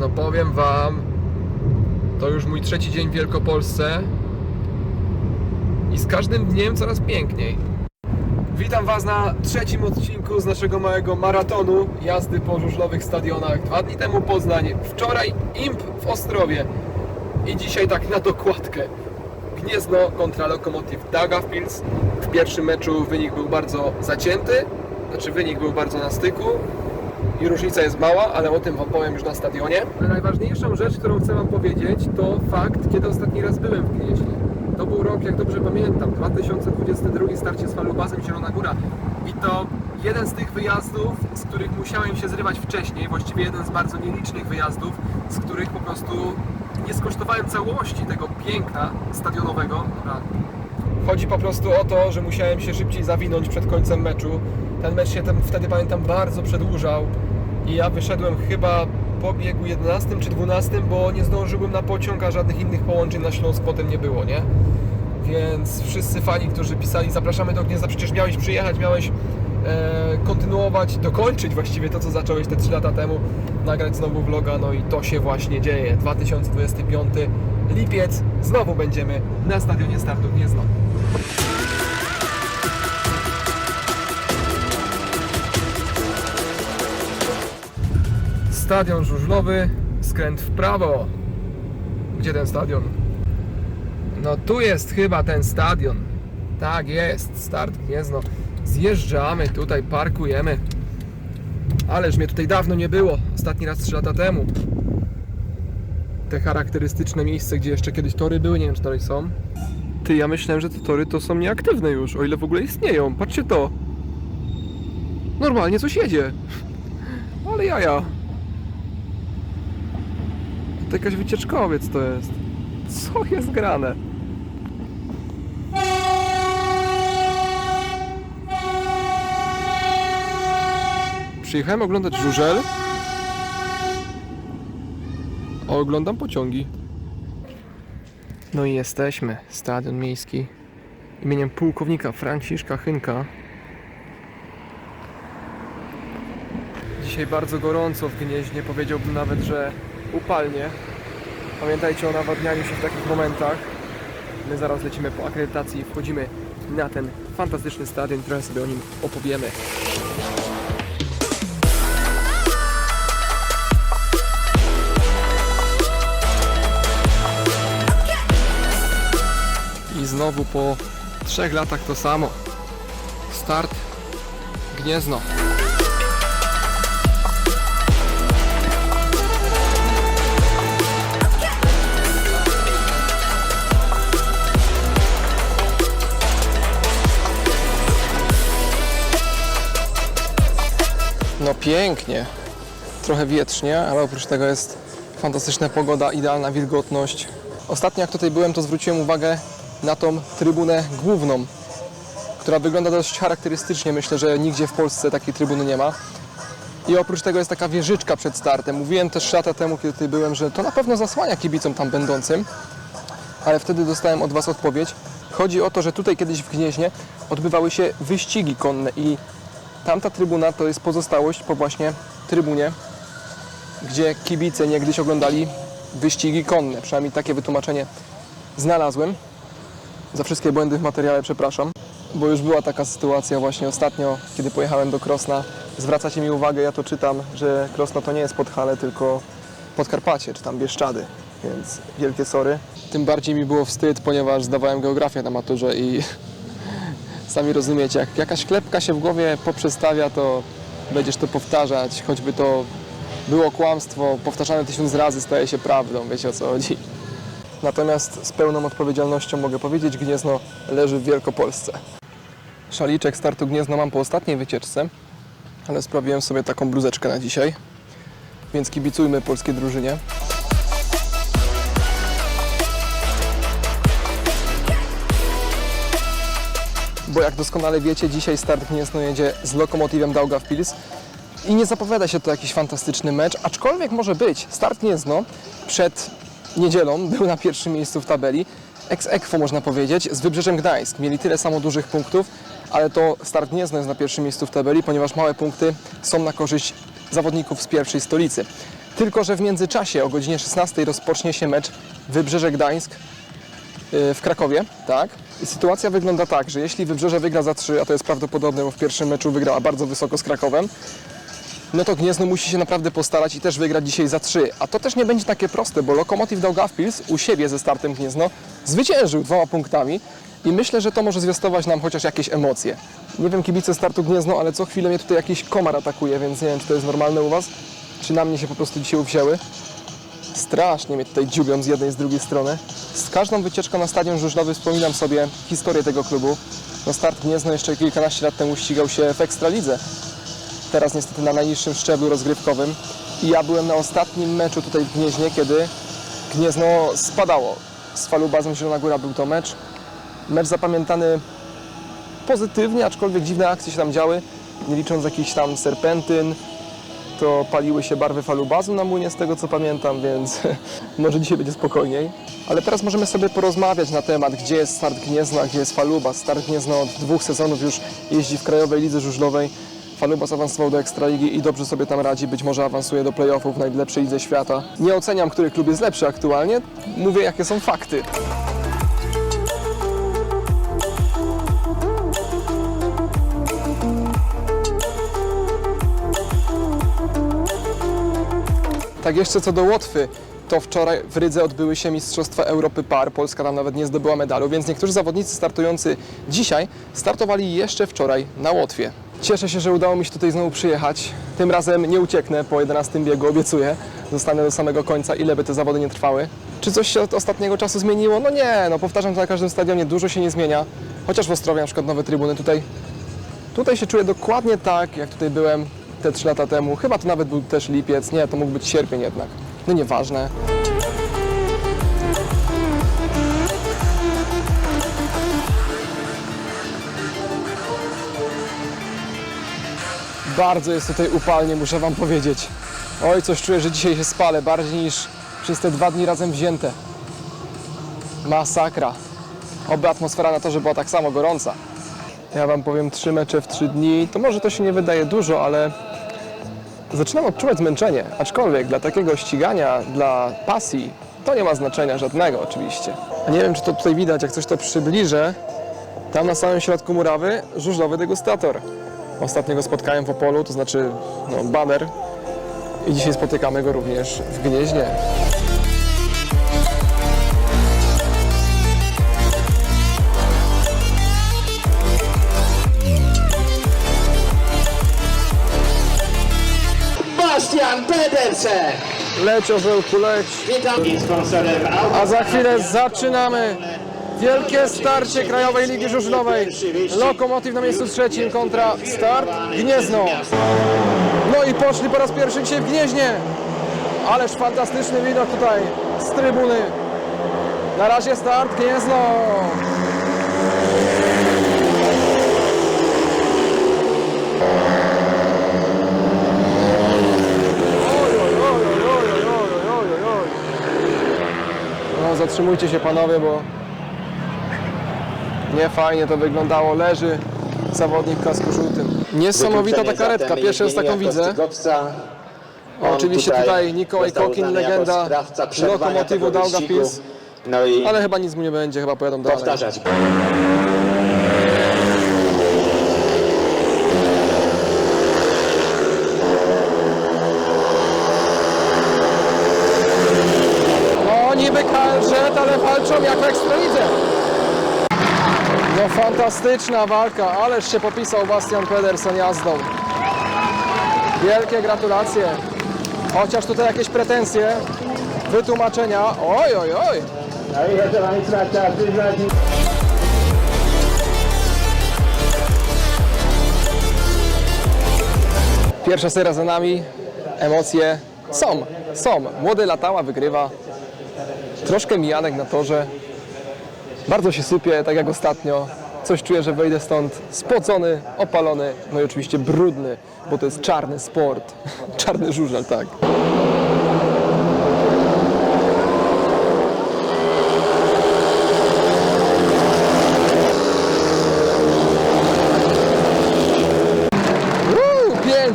No powiem Wam, to już mój trzeci dzień w Wielkopolsce i z każdym dniem coraz piękniej. Witam Was na trzecim odcinku z naszego małego maratonu jazdy po żużlowych stadionach. Dwa dni temu Poznań, wczoraj Imp w Ostrowie i dzisiaj tak na dokładkę. Gniezno kontra Lokomotiv Daugavpils. W pierwszym meczu wynik był bardzo zacięty, znaczy wynik był bardzo na styku i różnica jest mała, ale o tym Wam powiem już na stadionie. Najważniejszą rzecz, którą chcę Wam powiedzieć, to fakt, kiedy ostatni raz byłem w Gnieźnie. To był rok, jak dobrze pamiętam, 2022 starcie z Falubazem Zielona Góra. I to jeden z tych wyjazdów, z których musiałem się zrywać wcześniej, właściwie jeden z bardzo nielicznych wyjazdów, z których po prostu nie skosztowałem całości tego piękna stadionowego. Chodzi po prostu o to, że musiałem się szybciej zawinąć przed końcem meczu. Ten mecz się wtedy pamiętam bardzo przedłużał i ja wyszedłem chyba po biegu 11 czy 12, bo nie zdążyłbym na pociąg, a żadnych innych połączeń na Śląsk potem nie było, nie? Więc wszyscy fani, którzy pisali zapraszamy do Gniezna, przecież miałeś przyjechać, miałeś e, kontynuować, dokończyć właściwie to, co zacząłeś te 3 lata temu, nagrać znowu vloga, no i to się właśnie dzieje. 2025 lipiec, znowu będziemy na stadionie startu Gniezno. Stadion żużlowy, skręt w prawo. Gdzie ten stadion? No tu jest chyba ten stadion. Tak jest, start Gniezno. Zjeżdżamy tutaj, parkujemy. Ależ mnie tutaj dawno nie było. Ostatni raz 3 lata temu. Te charakterystyczne miejsce, gdzie jeszcze kiedyś tory były, nie wiem czy dalej są. Ty, ja myślałem, że te tory to są nieaktywne już, o ile w ogóle istnieją. Patrzcie to. Normalnie coś jedzie. Ale jaja. To jakaś wycieczkowiec to jest. Co jest grane? Przyjechałem oglądać żużel. a Oglądam pociągi. No i jesteśmy. Stadion miejski imieniem pułkownika Franciszka Chynka. Dzisiaj bardzo gorąco w Gnieźnie, powiedziałbym nawet, że upalnie. Pamiętajcie o nawadnianiu się w takich momentach. My zaraz lecimy po akredytacji i wchodzimy na ten fantastyczny stadion, trochę sobie o nim opowiemy. I znowu po trzech latach to samo. Start Gniezno. No pięknie. Trochę wietrznie, ale oprócz tego jest fantastyczna pogoda, idealna wilgotność. Ostatnio jak tutaj byłem, to zwróciłem uwagę na tą trybunę główną, która wygląda dość charakterystycznie. Myślę, że nigdzie w Polsce takiej trybuny nie ma. I oprócz tego jest taka wieżyczka przed startem. Mówiłem też 3 lata temu, kiedy tutaj byłem, że to na pewno zasłania kibicom tam będącym, ale wtedy dostałem od Was odpowiedź. Chodzi o to, że tutaj kiedyś w Gnieźnie odbywały się wyścigi konne i tamta trybuna to jest pozostałość po właśnie trybunie, gdzie kibice niegdyś oglądali wyścigi konne. Przynajmniej takie wytłumaczenie znalazłem. Za wszystkie błędy w materiale przepraszam, bo już była taka sytuacja właśnie ostatnio, kiedy pojechałem do Krosna. Zwracacie mi uwagę, ja to czytam, że Krosno to nie jest Podhale, tylko Podkarpacie, czy tam Bieszczady, więc wielkie sorry. Tym bardziej mi było wstyd, ponieważ zdawałem geografię na maturze i sami rozumiecie, jak jakaś klepka się w głowie poprzestawia, to będziesz to powtarzać, choćby to było kłamstwo, powtarzane tysiąc razy staje się prawdą, wiecie o co chodzi. Natomiast z pełną odpowiedzialnością mogę powiedzieć, Gniezno leży w Wielkopolsce. Szaliczek startu Gniezno mam po ostatniej wycieczce, ale sprawiłem sobie taką bluzeczkę na dzisiaj, więc kibicujmy polskiej drużynie. Bo jak doskonale wiecie, dzisiaj start Gniezno jedzie z Lokomotywem Daugavpils i nie zapowiada się to jakiś fantastyczny mecz, aczkolwiek może być. Start Gniezno przed niedzielą był na pierwszym miejscu w tabeli. Ex aequo można powiedzieć, z Wybrzeżem Gdańsk. Mieli tyle samo dużych punktów, ale to Start Gniezno jest na pierwszym miejscu w tabeli, ponieważ małe punkty są na korzyść zawodników z pierwszej stolicy. Tylko, że w międzyczasie o godzinie 16 rozpocznie się mecz Wybrzeże Gdańsk w Krakowie, tak? I sytuacja wygląda tak, że jeśli Wybrzeże wygra za 3, a to jest prawdopodobne, bo w pierwszym meczu wygrała bardzo wysoko z Krakowem, no to Gniezno musi się naprawdę postarać i też wygrać dzisiaj za 3. A to też nie będzie takie proste, bo Lokomotiv Daugavpils u siebie ze startem Gniezno zwyciężył dwoma punktami i myślę, że to może zwiastować nam chociaż jakieś emocje. Nie wiem kibice startu Gniezno, ale co chwilę mnie tutaj jakiś komar atakuje, więc nie wiem, czy to jest normalne u Was, czy na mnie się po prostu dzisiaj uwzięły. Strasznie mnie tutaj dziubią z jednej i z drugiej strony. Z każdą wycieczką na stadion żużlowy wspominam sobie historię tego klubu. No start Gniezno jeszcze kilkanaście lat temu ścigał się w Ekstralidze teraz niestety na najniższym szczeblu rozgrywkowym. I ja byłem na ostatnim meczu tutaj w Gnieźnie, kiedy Gniezno spadało. Z Falubazem Zielona Góra był to mecz. Mecz zapamiętany pozytywnie, aczkolwiek dziwne akcje się tam działy. Nie licząc jakichś tam serpentyn, to paliły się barwy falubazu na młynie z tego co pamiętam, więc może dzisiaj będzie spokojniej. Ale teraz możemy sobie porozmawiać na temat, gdzie jest start Gniezna, gdzie jest falubaz. Start Gniezno od dwóch sezonów już jeździ w Krajowej Lidze Żużlowej. Falubas awansował do Ekstraligi i dobrze sobie tam radzi, być może awansuje do playoffów w najlepszej lidze świata. Nie oceniam, który klub jest lepszy aktualnie, mówię jakie są fakty. Tak jeszcze co do Łotwy, to wczoraj w Rydze odbyły się Mistrzostwa Europy Par. Polska tam nawet nie zdobyła medalu, więc niektórzy zawodnicy startujący dzisiaj startowali jeszcze wczoraj na Łotwie. Cieszę się, że udało mi się tutaj znowu przyjechać. Tym razem nie ucieknę po 11 biegu, obiecuję. Zostanę do samego końca, ile by te zawody nie trwały. Czy coś się od ostatniego czasu zmieniło? No nie, no powtarzam to na każdym stadionie, dużo się nie zmienia. Chociaż w Ostrowie na przykład nowe trybuny tutaj Tutaj się czuję dokładnie tak, jak tutaj byłem te 3 lata temu. Chyba to nawet był też lipiec. Nie, to mógł być sierpień jednak. No nieważne. Bardzo jest tutaj upalnie, muszę Wam powiedzieć. Oj, coś czuję, że dzisiaj się spalę bardziej niż przez te dwa dni razem wzięte. Masakra. Oby atmosfera na torze była tak samo gorąca. Ja Wam powiem, trzy mecze w trzy dni, to może to się nie wydaje dużo, ale zaczynam odczuwać zmęczenie. Aczkolwiek dla takiego ścigania, dla pasji, to nie ma znaczenia żadnego oczywiście. A nie wiem, czy to tutaj widać, jak coś to przybliżę. Tam na samym środku murawy żużlowy degustator. Ostatnio go spotkałem w Opolu, to znaczy no, baner. I dzisiaj spotykamy go również w Gnieźnie. Pedersen. Leć orzełku, leć! Witam i sponsorem A za chwilę zaczynamy wielkie starcie Krajowej Ligi Żużlowej. Lokomotiv na miejscu trzecim kontra Start Gniezno. No i poszli po raz pierwszy dzisiaj w Gnieźnie. Ależ fantastyczny widok tutaj z trybuny. Na razie Start Gniezno. Oj, oj, oj, oj, oj, oj, oj, oj, oj. No, zatrzymujcie się panowie, bo nie fajnie to wyglądało. Leży zawodnik w kasku żółtym. Niesamowita ta karetka, pierwszy raz taką widzę. Oczywiście tutaj Nikołaj Kokin, legenda Lokomotywu Daugavpils, No ale chyba nic mu nie będzie, chyba pojadą dalej. powtarzać. No niby KLZ, ale walczą jak w Ekstralidze. No fantastyczna walka, ależ się popisał Bastian Pedersen jazdą. Wielkie gratulacje. Chociaż tutaj jakieś pretensje, wytłumaczenia. Oj, oj, oj. Pierwsza seria za nami, emocje są, są. Młody latała, wygrywa. Troszkę mijanek na torze. Bardzo się sypie, tak jak ostatnio. Coś czuję, że wejdę stąd spocony, opalony, no i oczywiście brudny, bo to jest czarny sport. Czarny żużel, tak.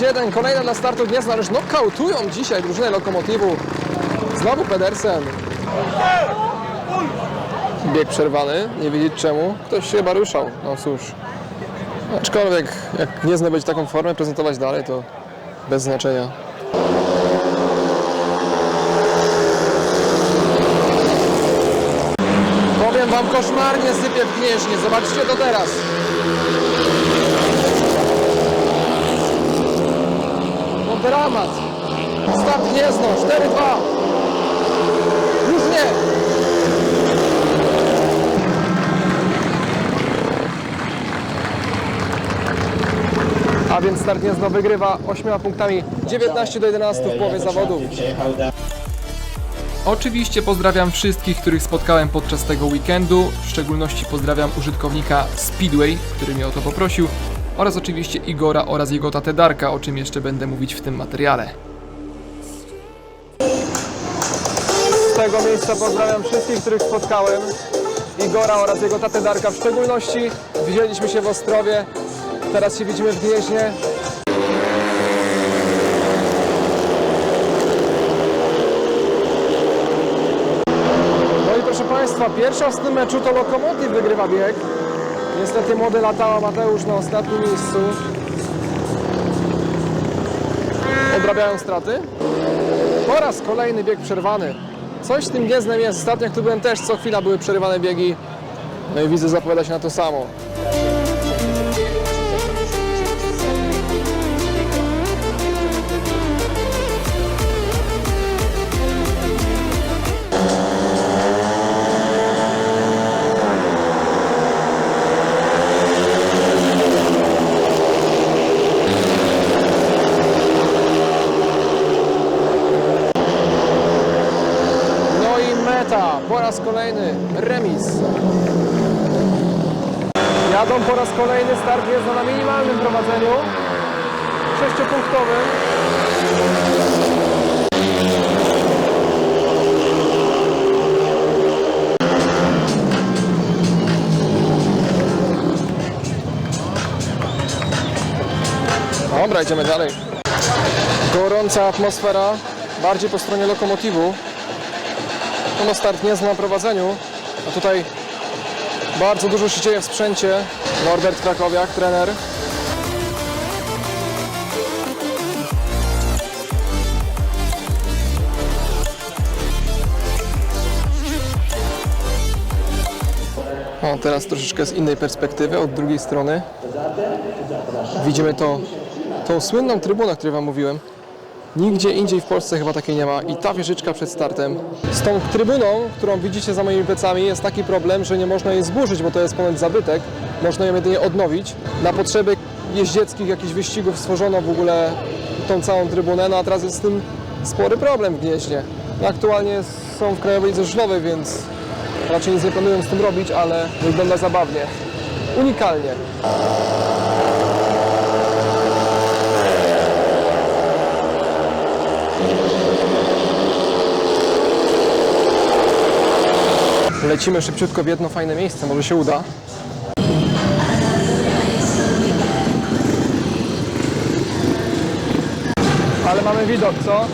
1, kolejna dla startu dnia, ależ nokautują dzisiaj drużynę Lokomotywu. Znowu Pedersen. Bieg przerwany, nie wiedzieć czemu. Ktoś się chyba ruszał, no cóż. Aczkolwiek jak Gniezno będzie taką formę prezentować dalej, to bez znaczenia. Powiem wam, koszmarnie sypie w Gnieźnie, zobaczcie to teraz. No dramat. Start Gniezno, 4-2. Już nie. A więc Start Gniezno wygrywa 8 punktami 19 do 11 w połowie zawodów. Oczywiście pozdrawiam wszystkich, których spotkałem podczas tego weekendu. W szczególności pozdrawiam użytkownika Speedway, który mnie o to poprosił, oraz oczywiście Igora oraz jego tatę Darka, o czym jeszcze będę mówić w tym materiale. Z tego miejsca pozdrawiam wszystkich, których spotkałem. Igora oraz jego tatę Darka w szczególności. Widzieliśmy się w Ostrowie, teraz się widzimy w Gnieźnie. No i proszę Państwa, pierwsza w tym meczu to Lokomotiv wygrywa bieg. Niestety młody latała Mateusz na ostatnim miejscu. Odrabiają straty. Po raz kolejny bieg przerwany. Coś z tym Gnieznem jest. Ostatnio jak tu byłem też co chwila były przerywane biegi. No i widzę zapowiada się na to samo. Meta. Po raz kolejny remis. Jadą po raz kolejny start jest na minimalnym prowadzeniu. Sześciopunktowym. Dobra, idziemy dalej. Gorąca atmosfera, bardziej po stronie lokomotywu. No start nie na prowadzeniu, a tutaj bardzo dużo się dzieje w sprzęcie. Norbert Krakowiak, trener. O, teraz troszeczkę z innej perspektywy, od drugiej strony. Widzimy to, tą słynną trybunę, o której Wam mówiłem. Nigdzie indziej w Polsce chyba takiej nie ma i ta wieżyczka przed startem. Z tą trybuną, którą widzicie za moimi plecami jest taki problem, że nie można jej zburzyć, bo to jest ponoć zabytek. Można ją jedynie odnowić. Na potrzeby jeździeckich jakichś wyścigów stworzono w ogóle tą całą trybunę, no a teraz jest z tym spory problem w Gnieźnie. Aktualnie są w Krajowej Lidze więc raczej nic nie planują z tym robić, ale wygląda zabawnie. Unikalnie. Lecimy szybciutko w jedno fajne miejsce, może się uda. Ale mamy widok, co?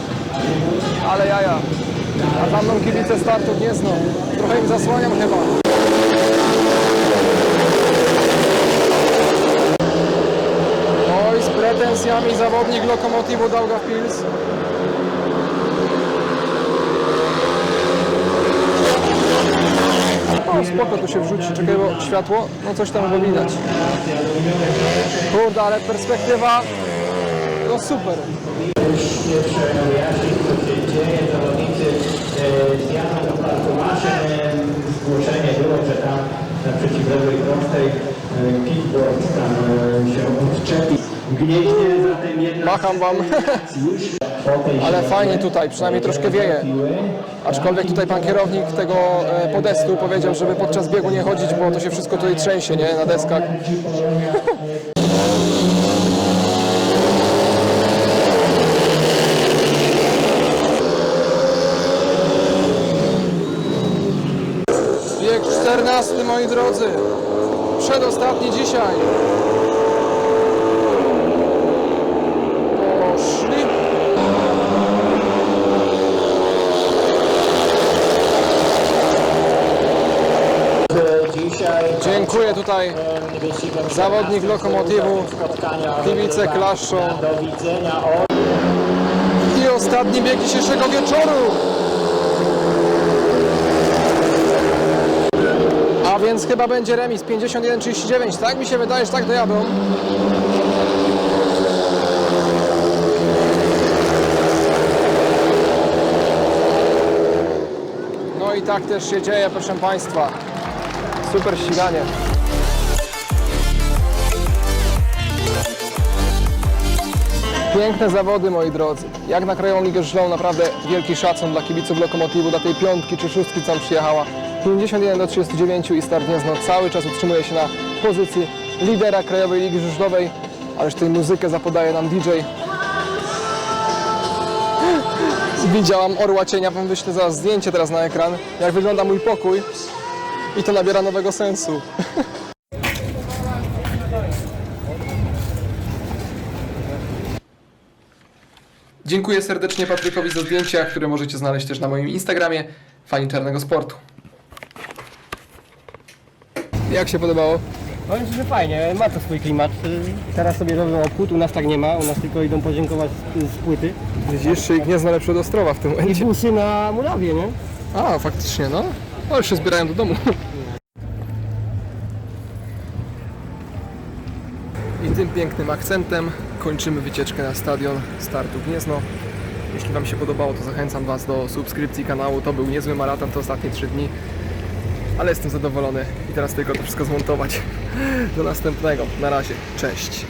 Ale jaja. A za mną kibice startu Gniezno. Trochę im zasłaniam chyba. Oj, z pretensjami zawodnik Lokomotivu Daugavpils. O, spoko, tu się wrzuci. Czekaj, bo światło, no coś tam było widać. Kurde, ale perspektywa, no super. Pierwsze wyjaśnić, co się dzieje. Zawodnicy zjadą do parku maszyn. Zgłoszenie było, że tam na przeciwległej prostej kickboard tam się odczepi. Gnieźnie zatem jedna Macham wam. Ale fajnie tutaj, przynajmniej troszkę wieje. Aczkolwiek tutaj pan kierownik tego e, podestu powiedział, żeby podczas biegu nie chodzić, bo to się wszystko tutaj trzęsie, nie? Na deskach. Bieg 14, moi drodzy. Przedostatni dzisiaj. Tutaj Zawodnik 14 Lokomotywu, kibice klaszczą. I ostatni bieg dzisiejszego wieczoru. A więc chyba będzie remis 51-39, tak mi się wydaje, że tak dojadą. No i tak też się dzieje, proszę Państwa. Super ściganie. Piękne zawody, moi drodzy. Jak na Krajową Ligę Żlą, naprawdę wielki szacun dla kibiców Lokomotywu, dla tej piątki czy szóstki, co tam przyjechała. 51 do 39 i Start Gniezno cały czas utrzymuje się na pozycji lidera Krajowej Ligi Żużlowej. Ależ tej muzykę zapodaje nam DJ. Widziałam orła cienia, wam wyślę zaraz zdjęcie teraz na ekran, jak wygląda mój pokój. I to nabiera nowego sensu. Dziękuję serdecznie Patrykowi za zdjęcia, które możecie znaleźć też na moim Instagramie Fani Czarnego Sportu. Jak się podobało? Powiem że fajnie, ma to swój klimat. Teraz sobie robią obchód, u nas tak nie ma, u nas tylko idą podziękować z, płyty. Widzisz, i Gniezno lepsze od Ostrowa w tym I momencie. busy na murawie, nie? A, faktycznie, no. O, już się zbierają do domu. Tym pięknym akcentem kończymy wycieczkę na stadion Startu Gniezno. Jeśli Wam się podobało, to zachęcam Was do subskrypcji kanału. To był niezły maraton, te ostatnie 3 dni. Ale jestem zadowolony i teraz tylko to wszystko zmontować. Do następnego. Na razie. Cześć.